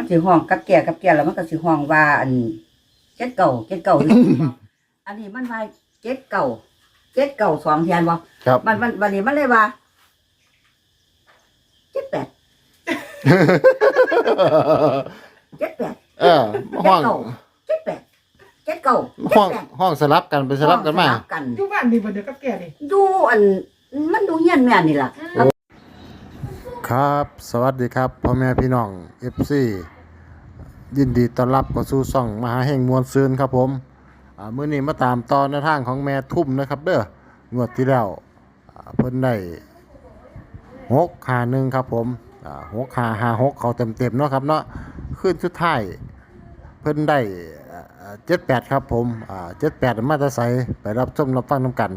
มันสิห้องกับแก่กับแก่แล้วมันก็สิห้องว่า อันเจ็ดเก่าเจ็ดเก่าอยู่ อันนี้มันว่าเจ็ดเก่าเจ็ดเก่าสองเทียนบ่ครับ มันมันวันนี้มันเลยว่าเจ็ดแปดเจ็ดแปดเออห้องเจ็ดแปดเจ็ดเก่าห้องห้องสลับกันไปสลับกันมา ห้องสลับกัน อยู่บ้านดีบ่เดี๋ยวกับแก่ดิดูอัน มันดูเฮี้ยนแม่นนี่ล่ะ ครับ สวัสดีครับพ่อแม่พี่น้อง FC ยินดีต้อนรับเข้าสู่ช่องมหาแห่งมวลซืนครับผมอ่ามื้อนี้มาตามตอนในทางของแม่ทุ่มนะครับเด้องวดที่แล้วเพิ่นได้6 5 1ครับผมอ่า6 5 5 6เขาเต็มๆเนาะครับเนาะขึ้นสุดท้ายเพิ่นได้เจ็ดแปดครับผมเจ็ดแปดมาตะไซไปรับชมรับฟังน้ำกัน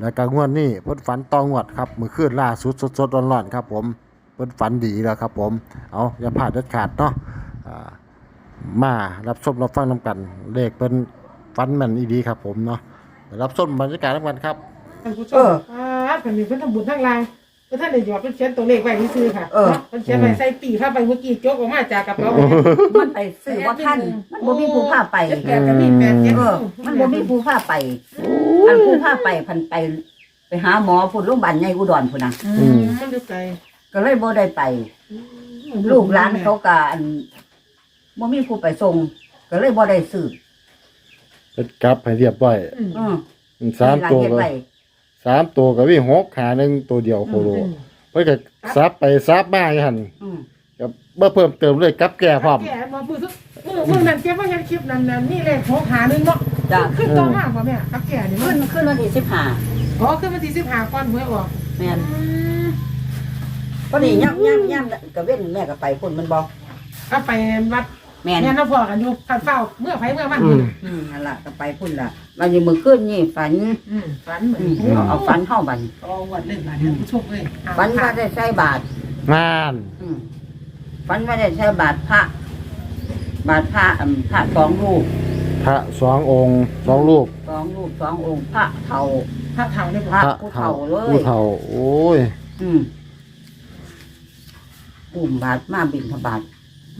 แล้วก็งวดนี้เพิ่นฝันตองวดครับมือคืนล่าสุดสดๆร้อนๆครับผม เพิ่นฝันดีแล้วครับผมเอาอย่าพลาดเด็ดขาดเนาะอ่ามารับชมรับฟังน้ำกัน เลขเพิ่นฝันแม่นอีดีครับผมเนาะไปรับชมบรรยากาศน้ำกันครับท่านผู้ชมอ่าเพิ่นมีเพิ่นทำบุญทั้งลายเพิ่นท่านได้หยอดเพิ่นเขียนตัวเลขไว้ซื่อๆค่ะเออ เพิ่นเขียนไว้ใส่ปีเข้าไปเมื่อกี้โจกออกมาจากกระเป๋ามันไปซื้อว่าท่านมันบ่มีผู้พาไป เจ็ดแปดก็มีแปดเจ็ดเออ มันบ่มีผู้พาไป อันผู้พาไปพันไป ไปหาหมอพุ่นโรงพยาบาลใหญ่อุดรพุ่นน่ะอืมมันอยู่ไกล ก็เลยบ่ได้ไป ลูกหลานเขาก็อันบ่มีผู้ไปส่งก็เลยบ่ได้ซื้อเพิ่นกลับให้เรียบร้อยอืมอือสามหลนตัวเฮ็ดก็ไว้สามตัวก็มีหกขาหนึ่งตัวเดียวโคโลอืมเพิ่นก็ซับไปซับมาอยู่หั่นอืมก็บ่เพิ่มเติมเลยกับแก่พร้อม แก่มาพูดทุกมือมือนั่นเก็บไว้ยังคลิปนั้นนั่นนี่เลขหกหาหนึ่งเนาะจ้ะขึ้นต่อมากกว่าแม่กับแก่นี่มัขึ้นนขึ้นวันที่15อ๋อขึ้นมาที่สิบห้าก้อนหวยออกแม่นอืม พอดีย่ำย่ำย่ำก็เว้นแม่ก็ไปพุ่นมันบ่ก็ไปวัดแม่นแม่น้าพ่อกันอยู่ขัดเฝ้าเมื่อไผเมื่อมันอืมอืมนั่นล่ะก็ไปพุ่นล่ะวันนี้มื้อคืนนี่ฝันอืมฝันเหมือนอืมเอาเอาฝันเฮาบัดนี้เอาวันหนึ่งบาทเนี่ยผู้ชมเลยเอาฝันว่าได้ใส่บาตรงานอืมฝันว่าได้ใช้บาทพระ บาทพระอืมพระสองรูปพระสององค์สองรูปสองรูปสององค์ พระเทาพระเฒ่าเนี่ยพระผู้เฒ่าเลยผู้เฒ่าโอ้ย อืม อุ้มบาทมาบินทบาท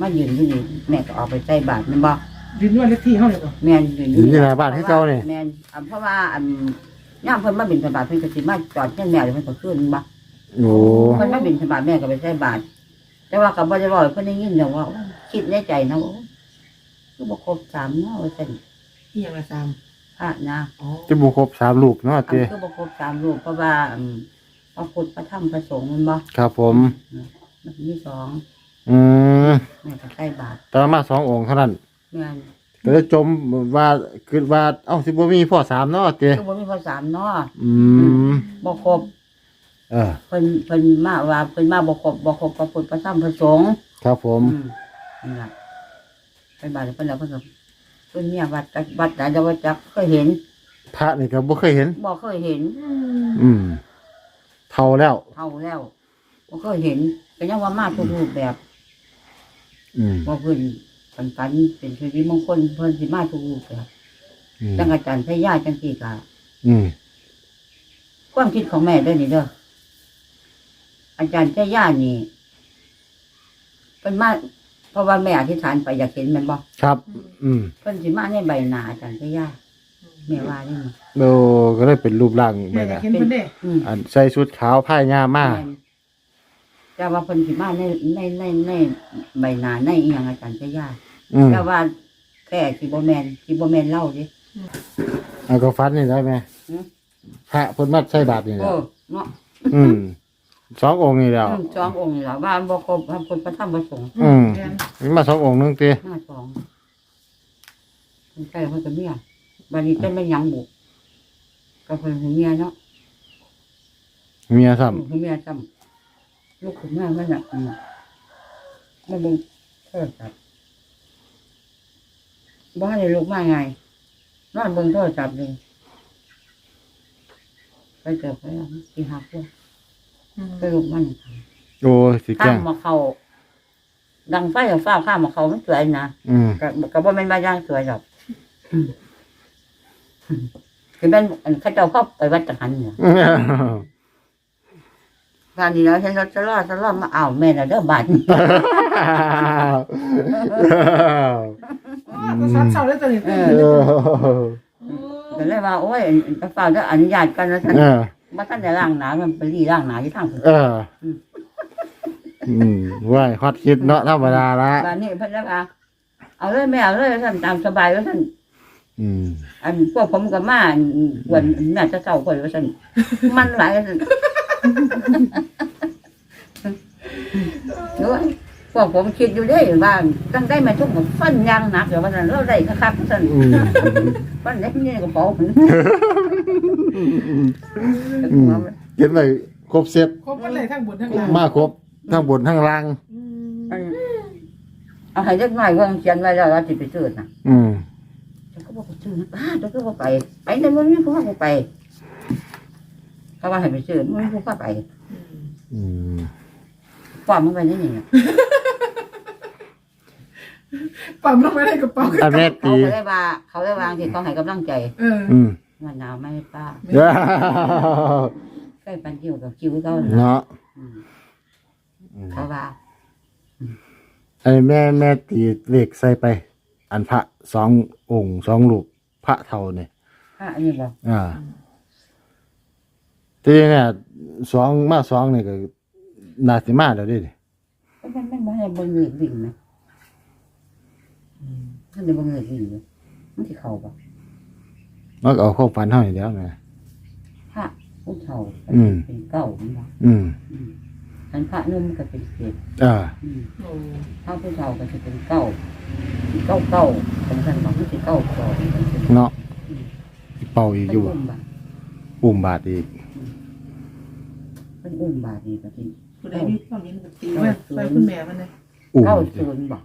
มายืนที่นี่แม่ก็ออกไปใส่บาทแมันบ่ดินว่าเลขที่เขาเลยบ่แม่นยืนอยู่ที่หน้าบ้านที่เก่านี่ แม่นอ่าเพราะว่าอันย่ามเพิ่นมาบินทบาทเพิ่นก็สิมาจอดเช่นแม่เดี๋ยวเพิ่นก็ขึ้นบ่โอ้เพิ่นมาบินทบาทแม่ก็ไปใส่บาทแต่ว่าก็บ่ได้บอกให้เพิ่นได้ยินดอกว่าคิดในใจนะว่าคือบ่ครบสามเนาะว่าซั่นที่ยังละสามพระนะ อ๋อจะบุครบสามลูกเนาะอันเจ้คือบ่ครบสามรูปเพราะว่าอืมพระพุทธพระธรรมพระสงฆ์มันบ่ครับผมมั นมีสองอืมแม่ก็ใส่บาทแต่มาสององค์เท่านั้นแม่นก็เลยจมว่าคือว่าเอ้าสิบ่มีพ่อสามเนาะเจ้คือบ่มีพอสามเนาะอืมบ่ครบเออ เพิ่นเพิ่นมาว่าเพิ่นมาบ่ครบบ่ครบพระพุทธพระธรรมพระสงฆ์ครับผม อืมนั่นล่ะไปบาทเพิ่นแล้วเพิ่นก็เพิ่นเนี่ยวัดจักวัดไหนจะว่าจักเคยเห็นพระนี่ก็บ่เคยเห็น บ่เคยเห็น อืมอืมเท่าแล้ว เท่าแล้วบ่เคยเห็น ก็ยังว่ามาทุกรูปแบบอืมว่าเพิ่นปันปันเป็นชีวิตมงคลเพิ่นสิมาทุกรูปแบบอืมจังอาจารย์พยาจังซี่ก็อืมความคิดของแม่เด้อนี่เด้ออาจารย์พยานี่เป็นมาเพราะว่าแม่อธิษฐานไปอยากเห็นแมันบ่ครับ อืมเพิ่นสิมาในใบหน้าอาจารย์พยาแม่ว่านี่นะโอ้ก็เลยเป็นรูปร่างแม่แบบอยากนั้นเห็นเพิ่นเด้ อืมอันใส่ชุดขาวผ้ายามาแม่น แต่ว่าเพิ่นสิมาในในในในใบหน้าในอีหยังอาจารย์พยาอืมแต่ว่าแค่สิบ่แม่นสิบ่แม่นเล่าดิ เอาก็ฟันนี่ได้ไหมอืม พระเพิ่นมาใส่บาตรนี่แหโอ้ละเนาะอืมสององค์นี่แล้วอืมสององค์นี่ล่ะว่าบ่ครบพระพุทธพระธรรมพระสงฆ์อืมแม่นมีมาสององค์นึงติหน้าสองเพิ่นใกล้เพิ่นก็เมียบัดนี้จะไม่ยังบุกก็เพิ่นเป็นเมียเนาะเมียซ้ลูกเมียจำ ลูกขุนแม่มันน่ะอืมมาเบิ่งโทรศัพท์บ้านในลูกมาไงนอนเบิ่งโทรศัพท์เลยไปเจอไปแล้วที่หักเลยอืมไปลูกมันำโอ้ยสิแกข้าล้มงมาเขาดังไฟกับฟ้าข้ามมาเขามันสวยนะอืมก็ก็บ่แม่นมาย่างสวยหรอกอืมคือแม่นอันเข้าเจ้าเข้าไปวัดจังหันเนี่ย การนี้แล้วฉันเราจะรอดจะรอดมาอ้าวแม่น่ะเด้อบาดนี้เออก็ซัดเศร้าได้ตัวนี้เอเอออก็เลยว่าโอ้ยกระเป๋าจะอนุญาตกันแล้วท่านเออว่าท่านจะล้างหนามันไปรีล้างหนาที่ทางผมเอออืมว่าฮอตคิดเนาะธรรมดาละบ้านนี้เพิ่นเลยว่าเอาเลยไม่เอาเลยท่านตามสบายว่าท่านอืมอันพวกผมกับมาอันกวนน่าจะเศร้าคนว่าท่านมันหลายว่าท่าน โอ้ยพวกผมคิดอยู่ได้ว่าตั้งได้มาทุกข์ฟันยางหนักเดี๋ยวว่าท่านเราได้ก็ครับว่าท่านอืมฟันเล็กนี่กระเป๋าผมเก็บไว้ครบเสร็จครบกันเลยทั้งบนทั้งล่างมาครบทั้งบนทั้งล่าง อืมอันเอาให้เล็กน้อยว่าเขียนไว้แล้วเราจะไปซื้อนะอืมฉันก็บอกไปซื้อนะป้าฉันก็บอกไปไปในวันนี้เขาบอกไป เขาว่าให้ไปซื้อมันกูก็ไปอืมความมันไปนี่นี่ปั๊มลงไปในกระเป๋าอันแม่เขาตี ก็ได้ว่า เขาได้วางที่เขาให้กำลังใจเอออืมมันหนาวไหมป้าเนาะใกล้ปันคิวกับคิวเขาน่ะเนาะอืมเขาว่าไอ้แม่แม่ตีเลขใส่ไป อันพระสององค์สองลูกพระเท่าเนี่ยถ้าอันนี้บอกอ่า ทีนี้เนี่ยสองมาสองนี่ก็นาสิมาแล้วเดิมันมันมันให้เบังเงินวิ่งไหมท่านได้เบังเงินวิ่งไหมมันที่เขาบอกมันก็เอาเข้าฝันเท่านี้แล้วนะพระผู้เฒ่าอืม เป็นเก้ามันบอกอืมอันพระนุ่มก็เป็นเศษอ่าอืมโอ้ถ้าผู้เฒ่าก็จะเป็นเก้าเก้าเก้าเป็นท่านบอกว่าเป็นเก้าสองเป็นสิบเนาะเป่าอีกเป็นอยู่อุ้มบาทปุ่มบาทอีก เป็นอุ้มบาทนี่ก็ที่ผู้ใดมีความเห็นกับตีไว้ไปคุณแม่มันเลยอุ่มเก้าศูนย์บอก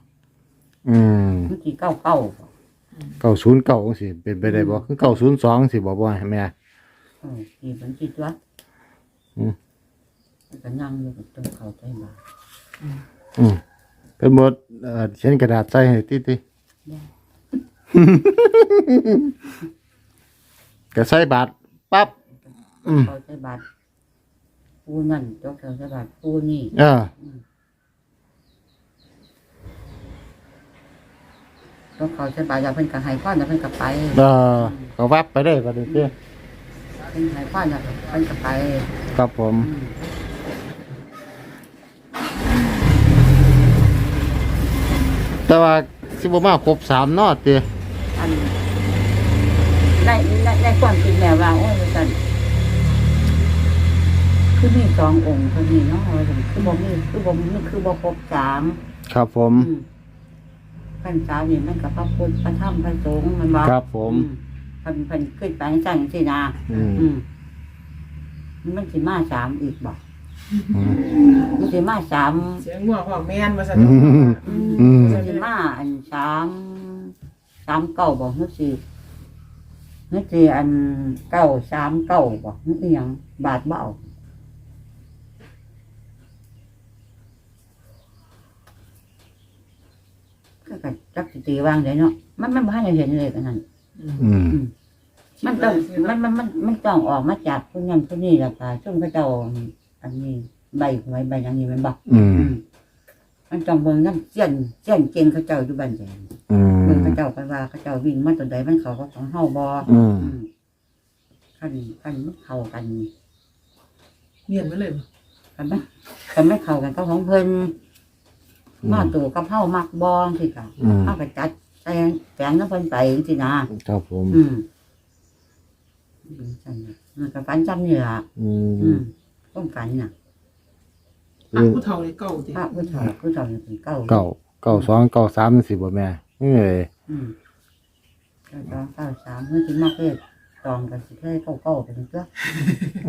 อืมเมื่อกี้เก้าเก้าบอกเก้าศูนย์เก้าสิเป็นไปได้บ่คือเก้าศูนย์สองสิบ่บ่ให้แม่เออที่เป็นที่ตัวอืมมันก็นั่งอยู่กับตัวเขาใจบาทอืมเป็นหมดเอ่อเขียนกระดาษใส่ให้ติติก็ใส่บาทปั๊บ อืม เขาใจบาท ปูนั่นตัวเขาใจบาทปูนี่เออตัวเขาใจบาทอยากเป็นกับไฮพ่อนอยากเป็นกับไปเออก็วับไปได้บัดนี้ติเป็นไฮพ่อนอยากเป็นกับไปครับผม อืมแต่ว่าสิบ่มาครบสามเนอติอันในในในความคิดแม่ว่าโอ้ยสัน คือมีสององค์เท่านี้เนาะว่าซั่นคือบ่มีคือบ่มีคือบ่ครบสามครับผมอืมพันสามนี่มันกับพระพุทธพระธรรมพระสงฆ์มันบ่ครับผมอืเพันเพันขึ้นไปสั่งสินาอืมอืมมันสิมาสามอีกบ่อืมมันสิมาสามเสียงงัวของแม่นมาสั่นอืมอืมมันสิมาอันสามสามเก้าบ่นึกสินึกสิอันเก้าสามเก้าบ่นึกอหยังบาทเบเอา ก็กัจักสิตีวางได้เนาะมันมันบ่ให้เห็นเลยกันนั่นอืม มันต้องมันมันมันมันต้องออกมาจากผู้นั้นผู้นี้แหละค่ะช่วงพระเจ้าอันนี้ใบหวยใบอย่างนี้มันบอกอืมอืม มันต้องเบิ่งน้ำเสี้ยนเสี้ยนเก่งเขาเจ้าอยู่บ้านแดงอืเบิ่งมเขาเจ้าไปว่าเขาเจ้าวิ่งมาตัวใดมันเขาก็ของเฮาบ่อืม อืมคันคันมันเข้ากันเมียนมาเลยบ่กันไหมกันไม่เข้ากันก็ของเพิ่น มาตัวกับเฮามักบ่สิค่ะอืม เฮาก็จัดแสงแสงน้ำเพิ่นไปจังซี่นะครับผมอืมอืมจังน่ะมันก็ฝันจำนี่ล่ะอือืมมต้องฝันน่ะพระผู้เฒ่านี่เก่าติพระพุทธเจ้าพุทธเจ้าเป็นเก้าเก้าเก้าสองเก้าสามสิบ่แม่นี่เลยอืมเก้าสองเก้าสามเมื่อถึงมากเลยตองกันสิเคยเก้าเก้าเป็นตัว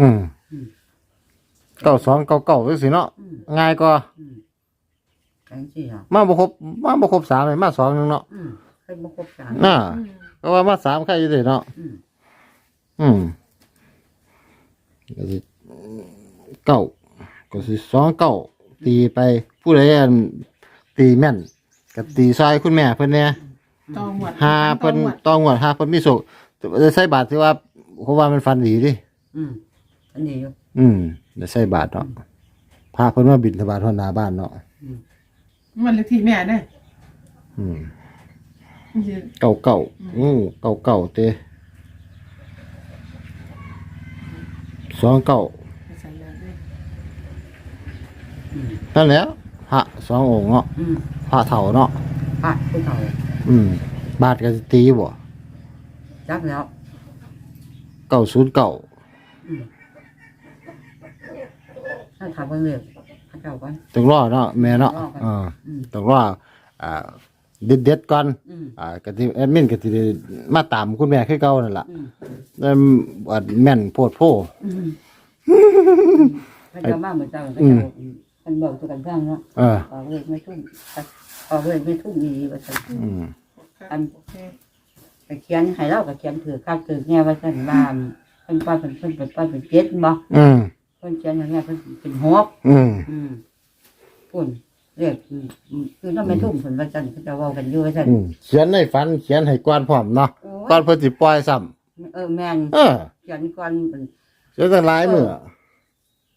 อืมเก้าสองเก้าเก้าจังซี่เนาะอืมง่ายก็อืม กันสิอะมาบ่ครบมาบ่ครบสามเลยมาสองหนึงเนาะอืมเคยมาครบสามน่าอืมก็ว่ามาสามใครอยู่เด้เนาะ อืมอืมก็สิเก้าก็สิสองเก้าตีไปผู้ใดอันตีแม่นก็ตีซอยคุณแม่เพิ่นเนี่ยตองหวดหาเพิ่นตองหวดต้องวดหาเพิ่นมีโศกใส่บาทที่ว่าเพราะว่ามันฟันดีดิอืมอันนี้อยู่ อืมได้ใส่บาทเนาะพาเพิ่นมาบินทบาททอดหน้าบ้านเนาะมั นเลขที่แม่เด้ออืมมันสิเก่าเก่าอืมเก่าเก่าเตสองเก่าใส่แล้วเด้ออืมนั่นแหล้วพระสององค์เนาะอืมพระเฒ่าเนาะพระผู้เฒ่าอืม บาทก็สิตีบ่จักแล้ว เก่าศูนย์เก่าอืมถ้าถามเพิ่นเลยพระ เจ้าก่อน ต้องรอเนาะแม่เนาะต้องรอก่อน อ่าอืมต้องรออ่าเด็ดๆก่อนอืมอ่าก็สิแอดมินก็สิได้มาตามคุณแม่คือเก่านั่นล่ะอืมแล้วอันแม่นโพดโพ อืมพระเจ้ามาเหมือนเจ้าพระอืเจ้ามมันบอกตัวกันข้างเนาะเออ ออกเลยไม่ทุ่มออกเลยไม่ทุ่มดีว่าซั่น อืม อันโอเคไปเขียนให้เราก็เขียนถือคักถือแง่ว่าซั่นว่าเพิ่นว่าเพิ่นเพิ่นเพิ่นว่าเป็นเจ็ดบ่อืม เพิ่นเขียนให้แม่เพิ่นเป็นหกอืมอืมปุ่นเรียกอืมอืมคือน้ำไม่ทุ่มเพิ่นว่าซั่นเขาจะเว้ากันอยู่ว่าซั่นอืมเขียนในฝันเขียนให้ก่อนพร้อมเนาะโอ้ก่อนเพิ่นสิปล่อยซ้ำเออแม่นเออเขียนก่อนเพิ่นเขียนตั้งหลายมื้อ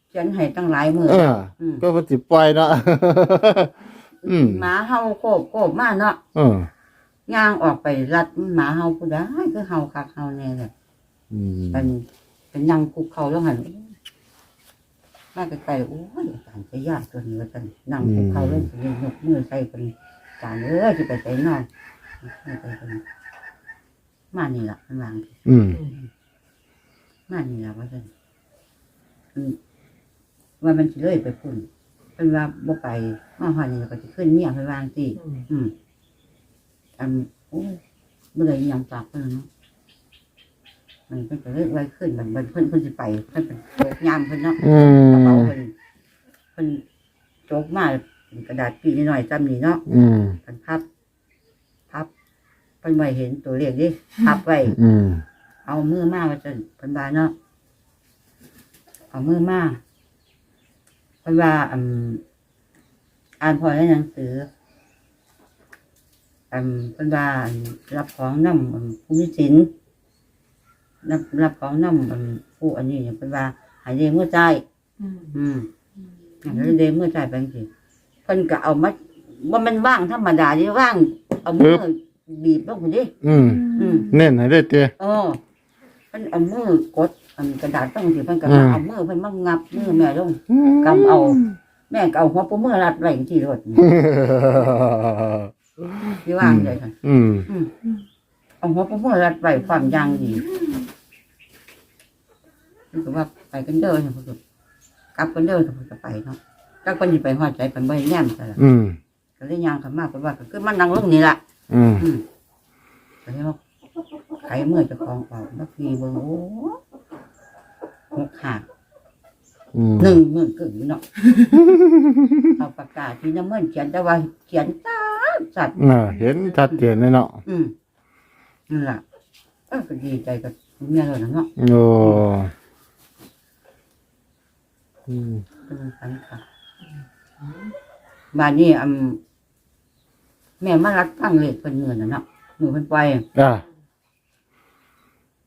เขียนให้ตั้งหลายมื้อเอออืมก็เพิ่นสิปล่อยเนาะ อืม หมาเฮาโคบโคบมาเนาะเออย่างออกไปรัดหมาเฮาผู้ใดคือเฮาคักเฮาแน่เลยอืมเป็นเป็นยังคุกเขาแล้วหัน มาไกลๆโอ้ยอาจารย์จะยากตัวนี้ว่าจันนั่งคุกเขาเลยสิยกมือใส่กันอาจารย์เอ้ยจะไปใส่นอนไม่ไปกันมานี่ล่ะมันวางอืมมานี่ล่ะว่าจันอืมว่ามันสิเลยไปพุ่นเป็นว่าบ่ไปมาหอนี่ก็จะขึ้นเมียไปวางสิอืมอืมอันโอ้ยเมื่อไรยังปากเพิ่นเนาะ มันเป็นไปเรื่อยไว้ขึ้นมันมันเพิ่นเพิ่นสิไปเพิ่นเป็นโจกยามเพิ่นเนาะอืกระเป๋ามเพิ่นเพิ่นโจกมาเป็นกระดาษปีนิดหน่อยจำนี่เนาะอืมเพิ่นพับพับเพิ่นไม่เห็นตัวเลขดิพับไว้ อืมเอามือมาว่าจันเพิ่นว่าเนาะเอามือมาเพิ่นว่าอืมอ่านพอในหนังสืออืมเพิ่นว่าอันรับของนำผู้มีศีล รับรับของนำผู้อันนี้เนี่ยเพิ่นว่าใหายเดเมื่อใจอืมอืมใหายเดเมื่อใจไปจังซี่เพิ่นก็เอามาว่ามันว่างธรรมดาที่ว่างเอามือบีบลงพุ่นดิอืมอืมเน้นให้ได้เตี้ยเออมันเอามือกดอันกระดาษต้องสิเพิ่นก็อืมามเอามือเพิ่นมางับมือแม่ลงกำเอา แม่ก็เอาหัวปูมือรัดไว้ที่รถที่ว่างเลยค่ะอืมอืมเอาหัวปูมือรัดไว้ความยางดี นี่ก็ว่าไปกันเด้อเนี่ยเพิ่นก็กลับกันเด้อเพิ่นก็ไปเนาะถ้าคนสิไปฮอดใจเพิ่นบ่ได้แนมซะล่ะอืม ก็เลยย่างเข้ามาเพิ่นว่าก็คือมันนั่งลงนี่ล่ะ อืม อืมก็เลยว่าไขมือเจะคลองออกมาพีเบิ่งโอ้หกหักอืม หนึ่งหมื่นกึ่งเนาะ เอาปากกาที่น้ำเงินเขียนแต่ว่าเขียนตาสัตว์ เออเห็นชัดเจนเลยเนาะ อืมนั่นแหละเออก็ดีใจกับเมียเราเนาะ โอ้ อืมเป็นสันค่ะบ้านนี้อืมแม่มารักตั้งเลขเพิ่นเงินน่ะเนาะมือเพิ่นไปอะ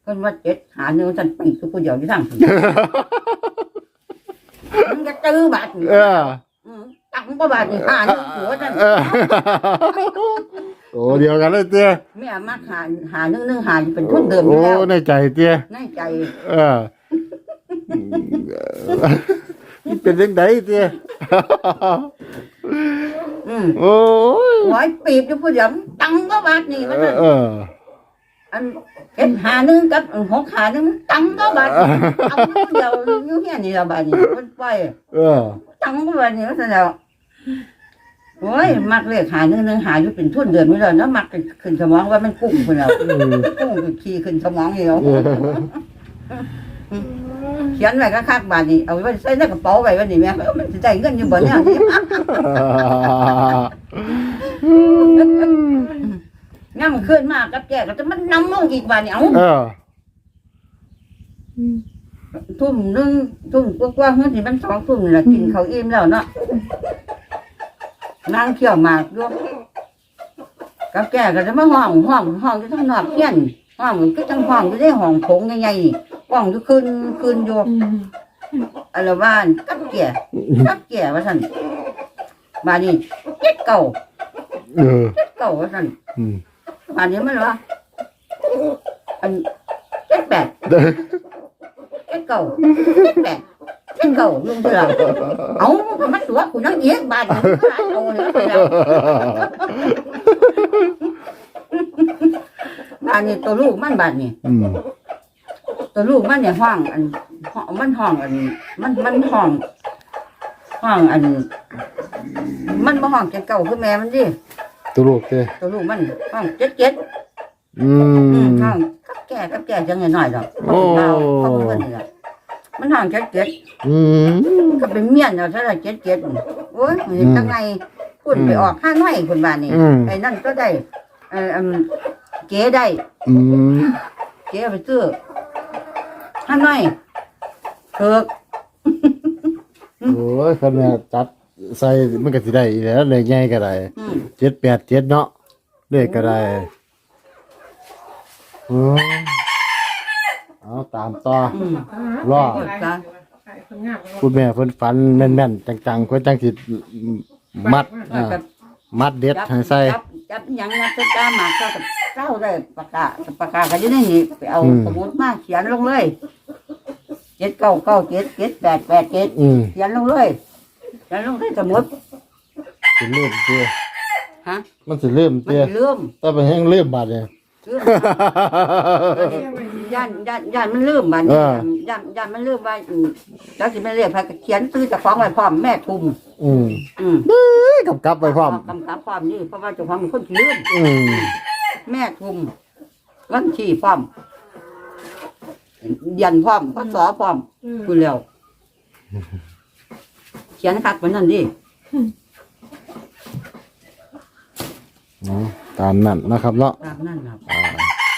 เพิ่นว่าเจ็ดหาหนึ่งสันปีคือผู้เดียวที่ทั้งถึงมึงจะตื้อบาทนี่เอออืมตังบ่บาทนี่หาหนึ่งหัวจันเออโอ้เดียวกันเลยเตี้ยแม่มาหาหาหนึ่งหนึ่งหาอยู่เป็นทุนเดิมอโอ้ยู่แล้วในใจเตี้ยในใจ เออมัน เป็นยังไงเตี้ยอืมโอ้ยหวยปีบอยู่ผู้เดียวตังก็บาทนี่ว่าเอซั่อนเออ อันเห็นหาหนึ่งกับหกหาหนึ่งตังก็บาทนี่เอาผู้เดียวอยู่เฮียนี่ละบาทนี่มันไป เออ ตังก็บาทนี่ว่าซั่นแล้วโอ้ย มักเลขหาหนึ่งหนึ่งหาอยู่เป็นทุนเดือนไม่เลยแล้วมักขึ้นสมองว่ามันกุ้งคนแล้วกุ้งขี่ขึ้นสมองอยู่แล้ว เขียนไว้ก็คักๆบาทนี่เอาไว้ใส่ในกระเป๋าไว้วันนี้แม่เออมันสิได้เงินอยู่บ่เนี่ยนี่งั้นมันขึ้นมากกับแกก็จะมันนำลงอีกวันเนี่ยเอาเออทุ่มหนึงทุ่มกว่าๆเฮ้ยนี่มันสองทุ่มนี่แหละกินเขาวอิ่มแล้วเนาะนางเขี่ยวหมากด้วยกับแกก็จะมาห้องห้องห้องที่ทั้งนอกเพี้ยนห้องก็ทั้งห้องที่ได้ห้องโถงใหญ่ๆ นี่ห้องที่คืนคืนอยู่อืมอัลบ้านกับแกกับแกว่าท่านบาดนี้เจ็ดเก่าเออเจ็ดเก่าก่าว่าสั่นอืมอันนี้มันว่าอันเจ็ดแปดเด้อเจ็ดเก่าเจ็ดแปดเจ็ดเก่าลุงเถื่อเอามันตัวกูนั่งเย็กบาดนี้ก็ร้านโตเลยไปแล้วบาดนี้ตัวลูกมันบาดนี้อืม ตัวลูกมันเนี่ยห้องอันห้องมันห้องอัน มันมันห้องห้องอัน มันมาห้องเจ็ดเก่าคือแม่มันดิตัวลูกเด้อตัวลูกมันห้องเจ็ดเจ็ดอือืมมห้องกับแก่กับแก่จังไงหน่อยดอกโอ้เขาเขาเพิ่นนี่แหละมันห้องเจ็ดเจ็ด อืม ก็เป็นเมียนเอาเท่าไหร่เจ็ดเจ็ดโอ้ยมันจังไงพูดไปออกห้าน้อยคนบ้านนี่อืม ไอ้นั่นก็ได้เอออืมเก๋ได้อืมเก๋เอาไปซื้อ ห้าน้อยเถิกโอ้ยคันแม่จัดใส่มันก็สิได้อีแหล้วเลยใหญ่ก็ได้อืมเจ็ดแปดเจ็ดเนาะเลขก็ได้อืมเอาตามต่ออืมรอคนงามคุณแม่เพิ่นฝันแม่นๆจังๆเพิ่นจังสิมัดอ่ามัดเด็ดให้ใส่ จับจับหยังนะจะจ้ามาเข้ากับเจ้าได้ปากกาปากกาก็อยู่ในนี่ไปเอาอืม สมุดมาเขียนลงเลย เจ็ดเก้าเก้าเจ็ดเจ็ดแปดแปดเจ็ดอืมเขียนลงเลยเขียนลงในสมุดสิลืมเตี้ยฮะมันสิลืมมันเตี้ยสิลืมแต่เป็นแห้งลืมบาดเนี่ย ลืม ย่านย่านย่านมันลืมมันเออย่านย่านมันลืมว่าอืมแล้วสิไม่เรียกพาเขียนซื้อเจากของไว้พร้อมแม่ทุมอืมอืมเอ้ยกำกับไปพร้อมกำกับพร้อมนี่เพราะว่าเจ้าของเป็นคนขี้ลืมอืมแม่ทุมวันที่พร้อม ยันพร้อมพศพร้อมคุยแล้วเขียนคักไว้นั่นดิเอาตามนั้นนะครับเนาะตามนั่นครับ อ่า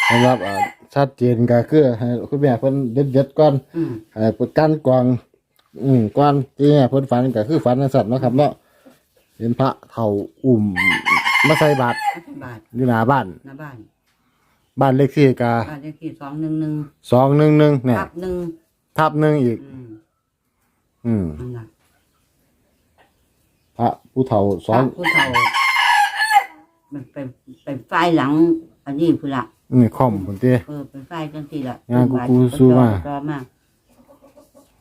สำหรับอ่าชัดเจนก็คือให้คุณแม่เพิ่นเด็ดๆก่อนอืมให้เพิ่นกันกวางอืมก่อนที่แม่เพิ่นฝันก็คือฝันจังซั่นเนาะครับเนาะเห็นพระเฒ่าอุ้มมาใส่บาตรบาทอยู่หน้าบ้าน หน้าบ้าน บ้านเลขที่ก็บ้านเลขที่สองหนึ่งหนึ่ง211เนี่ยทับหนึ่งทับหนึ่งอีก อืมอืมนั่นน่ะพระผู้เฒ่าสองพระผู้เฒ่ามันเป็นเป็นไฟหลัง อันนี้คือละนี่ค่อมพุ่นติเออเป็นไฟจังสี่ละงานกูกูสู้มา รอมา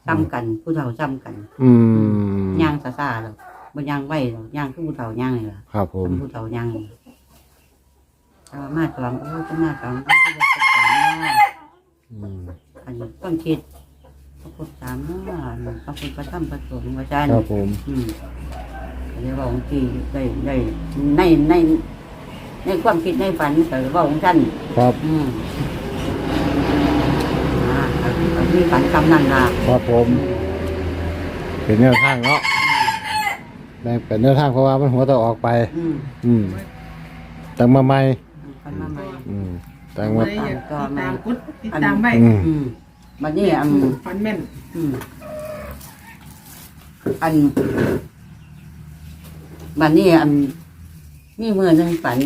จำกันผู้เฒ่าจำกันอืมย่างซาซาๆหรอกบ่ย่างไหวหรอกย่างคือผู้เฒ่าย่างเลยล่ะครับผม ผู้เฒ่าย่างเลย แต่ว่ามาสองโอ้จะมาสองก็จะเป็นสามเนาะอืมอันนี้ต้องคิดพระพุทธสามเนาะอันนี้พระพุทธพระธรรมพระสงฆ์อาจารย์ครับผมอืมเรียกว่าองค์ที่ได้ได้ในในในความคิดในฝันแต่ว่าองค์ท่านครับอืมอ่าอันที่ฝันคำนั้นล่ะครับผมเป็นแนวทางเนาะแบ่งเป็นแนวทางเพราะว่ามันหัวจะออกไป อืม อืมตั้งมาใหม่ ฝันมาใหม่อืมตั้งไม่มาอยากติดตามกดติดตามไว้อืม อืมบัดนี้อันฟันแม่นอืมอันบัดนี้อันมีมือหนึ่งฝัน